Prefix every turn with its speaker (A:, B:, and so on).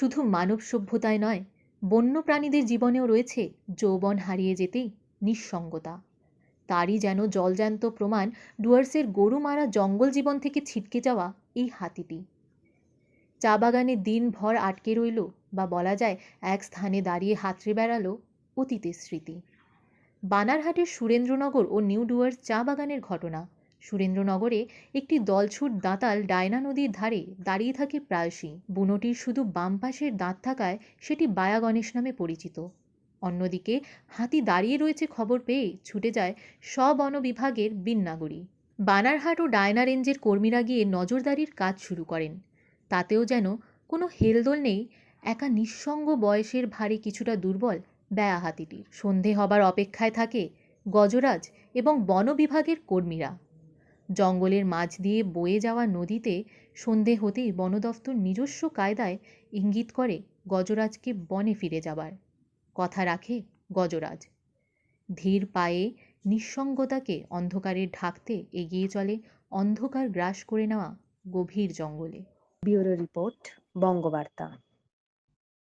A: শুধু মানব সভ্যতায় নয় বন্য প্রাণীদের জীবনেও রয়েছে যৌবন হারিয়ে যেতেই নিঃসঙ্গতা। তারই যেন জলজ্যান্ত প্রমাণ ডুয়ার্সের গরু মারা জঙ্গল জীবন থেকে ছিটকে যাওয়া এই হাতিটি। চা বাগানে দিনভর আটকে রইল বা বলা যায় এক স্থানে দাঁড়িয়ে হাতড়ে বেড়ালো অতীতের স্মৃতি। বানারহাটের সুরেন্দ্রনগর ও নিউ ডুয়ার্স চা বাগানের ঘটনা। সুরেন্দ্রনগরে একটি দলছুট দাঁতাল ডায়না নদীর ধারে দাঁড়িয়ে থাকে প্রায়শই। বুনোটির শুধু বাম পাশের দাঁত থাকায় সেটি বায়া গণেশ নামে পরিচিত। অন্যদিকে হাতি দাঁড়িয়ে রয়েছে খবর পেয়ে ছুটে যায় স্ববন বিভাগের বিননাগরী বানারহাট ও ডায়না রেঞ্জের কর্মীরা গিয়ে নজরদারির কাজ শুরু করেন। তাতেও যেন কোনো হেলদোল নেই, একা নিঃসঙ্গ বয়সের ভারে কিছুটা দুর্বল ব্যয়া হাতিটির। সন্ধে হবার অপেক্ষায় থাকে গজরাজ এবং বন বিভাগের কর্মীরা। জঙ্গলের মাঝ দিয়ে বয়ে যাওয়া নদীতে সন্ধে হতেই বন দফতর নিজস্ব কায়দায় ইঙ্গিত করে গজরাজকে বনে ফিরে যাবার। কথা রাখে গজরাজ। ধীর পায়ে নিঃসঙ্গতাকে অন্ধকারে ঢাকতে এগিয়ে চলে অন্ধকার গ্রাস করে নেওয়া গভীর জঙ্গলে।
B: Bureau report, Bangabarta.